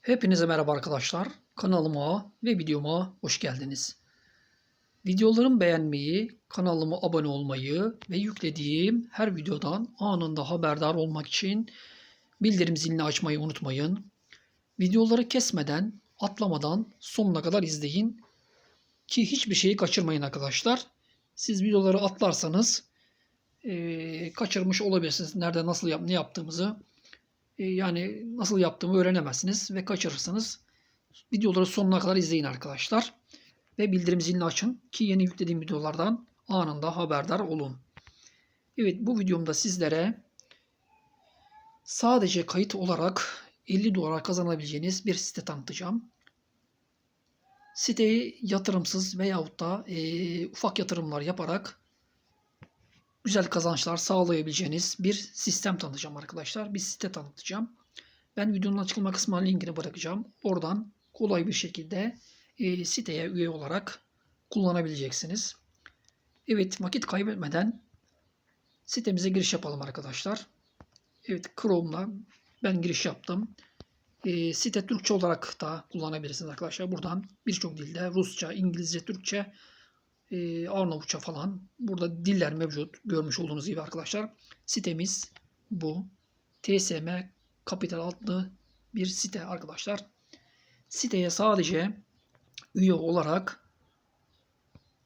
Hepinize merhaba arkadaşlar. Kanalıma ve videoma hoş geldiniz. Videolarımı beğenmeyi, kanalıma abone olmayı ve yüklediğim her videodan anında haberdar olmak için bildirim zilini açmayı unutmayın. Videoları kesmeden, atlamadan sonuna kadar izleyin ki hiçbir şeyi kaçırmayın arkadaşlar. Siz videoları atlarsanız eee, kaçırmış olabilirsiniz. Nerede nasıl yap, ne yaptığımızı yani nasıl yaptığımı öğrenemezsiniz ve kaçırırsınız. Videoları sonuna kadar izleyin arkadaşlar. Ve bildirim zilini açın ki yeni yüklediğim videolardan anında haberdar olun. Evet bu videomda sizlere sadece kayıt olarak 50 dolar kazanabileceğiniz bir site tanıtacağım. Siteyi yatırımsız veyahut da e, ufak yatırımlar yaparak güzel kazançlar sağlayabileceğiniz bir sistem tanıtacağım arkadaşlar. Bir site tanıtacağım. Ben videonun açıklama kısmına linkini bırakacağım. Oradan kolay bir şekilde e, siteye üye olarak kullanabileceksiniz. Evet vakit kaybetmeden sitemize giriş yapalım arkadaşlar. Evet Chrome'la ben giriş yaptım. E, site Türkçe olarak da kullanabilirsiniz arkadaşlar. Buradan birçok dilde Rusça, İngilizce, Türkçe e, Arnavutça falan. Burada diller mevcut. Görmüş olduğunuz gibi arkadaşlar. Sitemiz bu. TSM Capital adlı bir site arkadaşlar. Siteye sadece üye olarak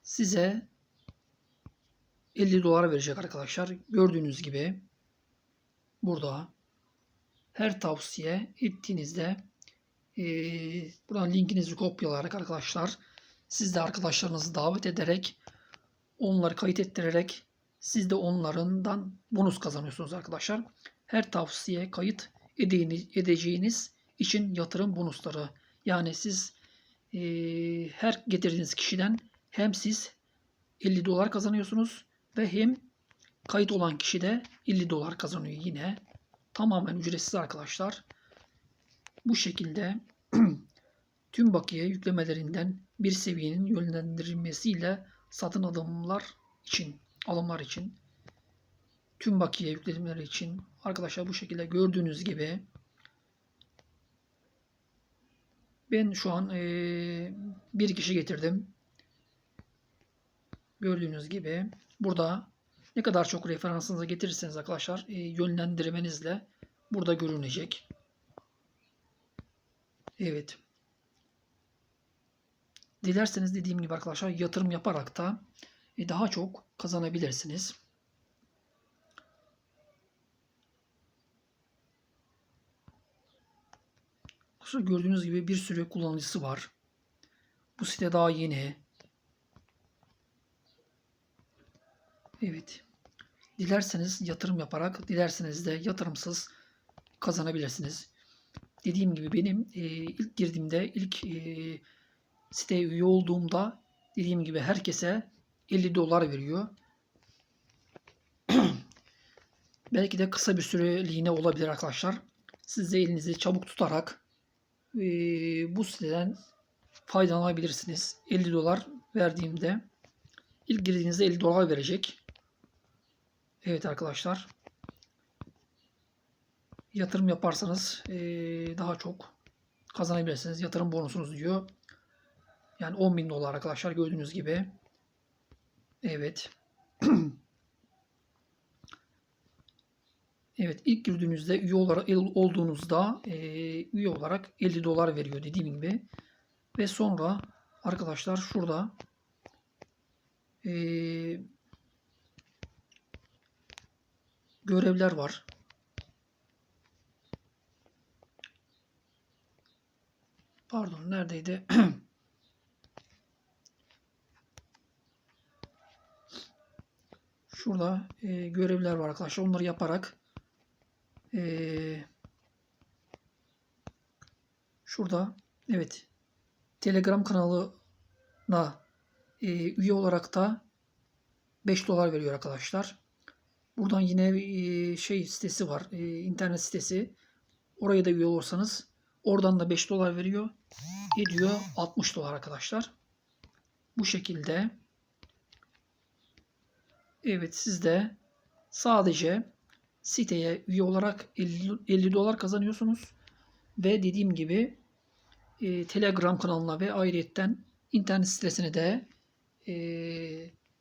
size 50 dolar verecek arkadaşlar. Gördüğünüz gibi burada her tavsiye ettiğinizde e, buradan linkinizi kopyalayarak arkadaşlar siz de arkadaşlarınızı davet ederek onları kayıt ettirerek siz de onlarından bonus kazanıyorsunuz arkadaşlar. Her tavsiye kayıt edeceğiniz için yatırım bonusları. Yani siz e, her getirdiğiniz kişiden hem siz 50 dolar kazanıyorsunuz ve hem kayıt olan kişi de 50 dolar kazanıyor yine. Tamamen ücretsiz arkadaşlar. Bu şekilde tüm bakiye yüklemelerinden bir seviyenin yönlendirilmesiyle satın alımlar için, alımlar için tüm bakiye yüklemeleri için arkadaşlar bu şekilde gördüğünüz gibi ben şu an e, bir kişi getirdim. Gördüğünüz gibi burada ne kadar çok referansınıza getirirseniz arkadaşlar e, yönlendirmenizle burada görünecek. Evet. Dilerseniz dediğim gibi arkadaşlar yatırım yaparak da e, daha çok kazanabilirsiniz. Gördüğünüz gibi bir sürü kullanıcısı var. Bu site daha yeni. Evet. Dilerseniz yatırım yaparak, dilerseniz de yatırımsız kazanabilirsiniz. Dediğim gibi benim e, ilk girdiğimde, ilk e, siteye üye olduğumda dediğim gibi herkese 50 dolar veriyor. Belki de kısa bir süreliğine olabilir arkadaşlar. Siz de elinizi çabuk tutarak e, bu siteden faydalanabilirsiniz. 50 dolar verdiğimde ilk girdiğinizde 50 dolar verecek. Evet arkadaşlar. Yatırım yaparsanız e, daha çok kazanabilirsiniz. Yatırım bonusunuz diyor. Yani 10 bin dolar arkadaşlar gördüğünüz gibi. Evet. evet ilk girdiğinizde üye olarak olduğunuzda e, üye olarak 50 dolar veriyor dediğim gibi. Ve sonra arkadaşlar şurada e, görevler var. Pardon neredeydi? Şurada e, görevler var arkadaşlar. Onları yaparak e, şurada evet Telegram kanalına e, üye olarak da 5 dolar veriyor arkadaşlar. Buradan yine e, şey sitesi var. E, internet sitesi. Oraya da üye olursanız oradan da 5 dolar veriyor. Ediyor 60 dolar arkadaşlar. Bu şekilde Evet siz de sadece siteye üye olarak 50, 50 dolar kazanıyorsunuz. Ve dediğim gibi e, Telegram kanalına ve ayrıyetten internet sitesine de e,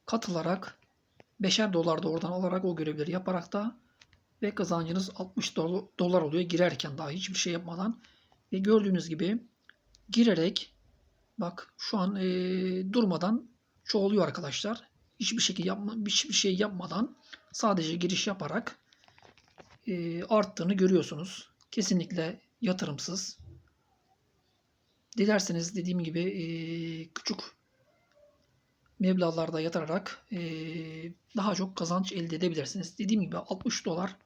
katılarak 5'er dolar da oradan alarak o görevleri yaparak da ve kazancınız 60 dol- dolar oluyor girerken daha hiçbir şey yapmadan ve gördüğünüz gibi girerek bak şu an e, durmadan çoğalıyor arkadaşlar. Hiçbir şekilde yapma, hiçbir şey yapmadan sadece giriş yaparak e, arttığını görüyorsunuz. Kesinlikle yatırımsız. Dilerseniz dediğim gibi e, küçük meblağlarda yatırarak e, daha çok kazanç elde edebilirsiniz. Dediğim gibi 60 dolar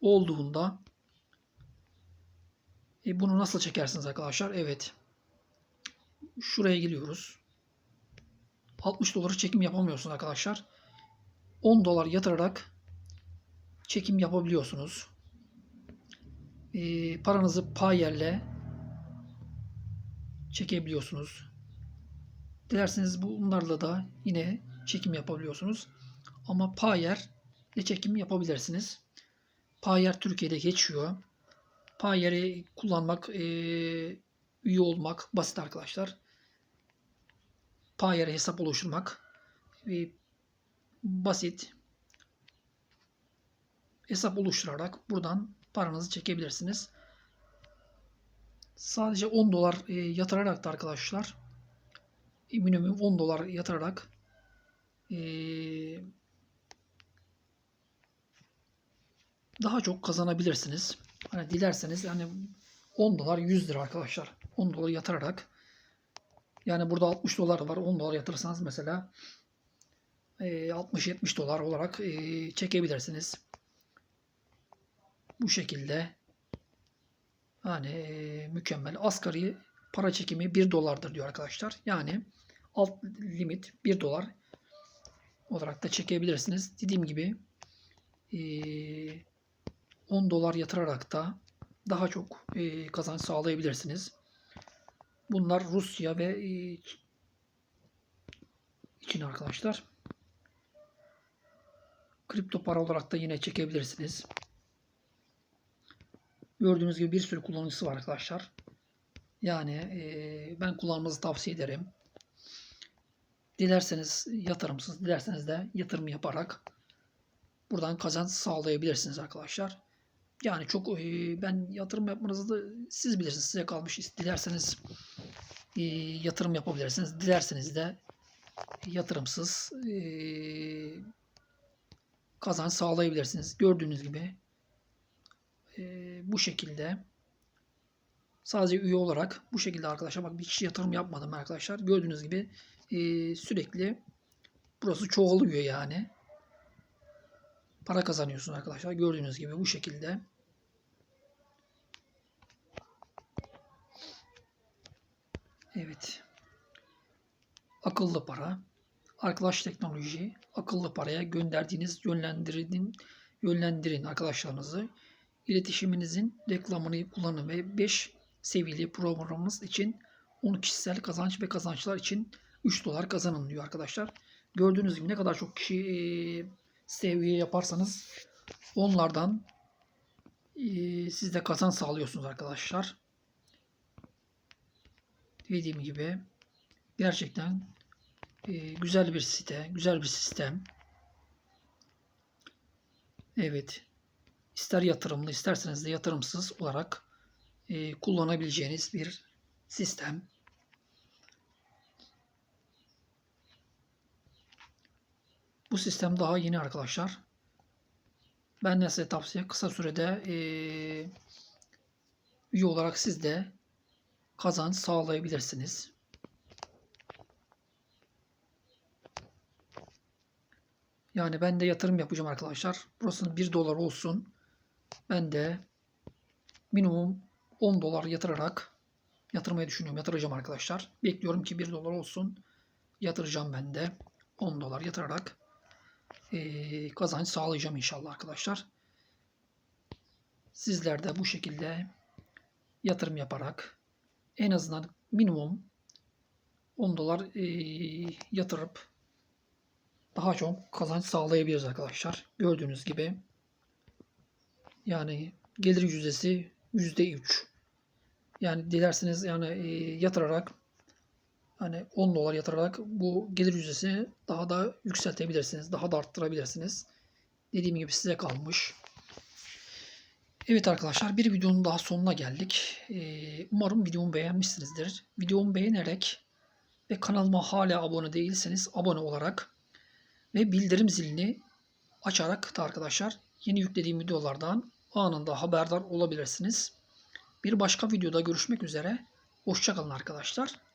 olduğunda e, bunu nasıl çekersiniz arkadaşlar? Evet. Şuraya geliyoruz. 60 doları çekim yapamıyorsunuz arkadaşlar. 10 dolar yatırarak çekim yapabiliyorsunuz. E, paranızı Payer'le çekebiliyorsunuz. Dilerseniz bunlarla da yine çekim yapabiliyorsunuz. Ama Payer ile çekim yapabilirsiniz. Payer Türkiye'de geçiyor. Payer'i kullanmak, e, üye olmak basit arkadaşlar. Payer'e hesap oluşturmak e, basit. Hesap oluşturarak buradan paranızı çekebilirsiniz. Sadece 10 dolar e, yatırarak da arkadaşlar minimum 10 dolar yatırarak e, daha çok kazanabilirsiniz. Hani dilerseniz yani 10 dolar 100 lira arkadaşlar. 10 dolar yatırarak yani burada 60 dolar var. 10 dolar yatırırsanız mesela e, 60-70 dolar olarak e, çekebilirsiniz. Bu şekilde yani e, mükemmel. Asgari para çekimi 1 dolardır diyor arkadaşlar. Yani alt limit 1 dolar olarak da çekebilirsiniz. Dediğim gibi e, 10 dolar yatırarak da daha çok e, kazanç sağlayabilirsiniz. Bunlar Rusya ve e, için arkadaşlar. Kripto para olarak da yine çekebilirsiniz. Gördüğünüz gibi bir sürü kullanıcısı var arkadaşlar. Yani e, ben kullanmanızı tavsiye ederim. Dilerseniz yatırımsız, dilerseniz de yatırım yaparak buradan kazanç sağlayabilirsiniz arkadaşlar. Yani çok e, ben yatırım yapmanızı da siz bilirsiniz. Size kalmış. Dilerseniz e, yatırım yapabilirsiniz. Dilerseniz de yatırımsız e, kazanç sağlayabilirsiniz. Gördüğünüz gibi e, bu şekilde sadece üye olarak bu şekilde arkadaşlar bak bir kişi yatırım yapmadım arkadaşlar. Gördüğünüz gibi sürekli burası çoğalıyor yani. Para kazanıyorsunuz arkadaşlar. Gördüğünüz gibi bu şekilde. Evet. Akıllı para. Arkadaş teknoloji. Akıllı paraya gönderdiğiniz yönlendirin, yönlendirin arkadaşlarınızı. İletişiminizin reklamını kullanın ve 5 seviyeli programımız için 10 kişisel kazanç ve kazançlar için 3 dolar kazanın diyor arkadaşlar. Gördüğünüz gibi ne kadar çok kişi e, seviye yaparsanız onlardan e, siz de kazanç sağlıyorsunuz arkadaşlar. Dediğim gibi gerçekten e, güzel bir site, güzel bir sistem. Evet. İster yatırımlı isterseniz de yatırımsız olarak e, kullanabileceğiniz bir sistem. Bu sistem daha yeni arkadaşlar. Ben de size tavsiye kısa sürede e, üye olarak siz de kazanç sağlayabilirsiniz. Yani ben de yatırım yapacağım arkadaşlar. Burasının 1 dolar olsun. Ben de minimum 10 dolar yatırarak yatırmayı düşünüyorum. Yatıracağım arkadaşlar. Bekliyorum ki 1 dolar olsun. Yatıracağım ben de. 10 dolar yatırarak e, kazanç sağlayacağım inşallah arkadaşlar. Sizler de bu şekilde yatırım yaparak en azından minimum 10 dolar e, yatırıp daha çok kazanç sağlayabiliriz arkadaşlar. Gördüğünüz gibi yani gelir yüzdesi %3. Yani dilerseniz yani e, yatırarak hani 10 dolar yatırarak bu gelir yüzdesini daha da yükseltebilirsiniz. Daha da arttırabilirsiniz. Dediğim gibi size kalmış. Evet arkadaşlar bir videonun daha sonuna geldik. Ee, umarım videomu beğenmişsinizdir. Videomu beğenerek ve kanalıma hala abone değilseniz abone olarak ve bildirim zilini açarak da arkadaşlar yeni yüklediğim videolardan anında haberdar olabilirsiniz. Bir başka videoda görüşmek üzere. Hoşçakalın arkadaşlar.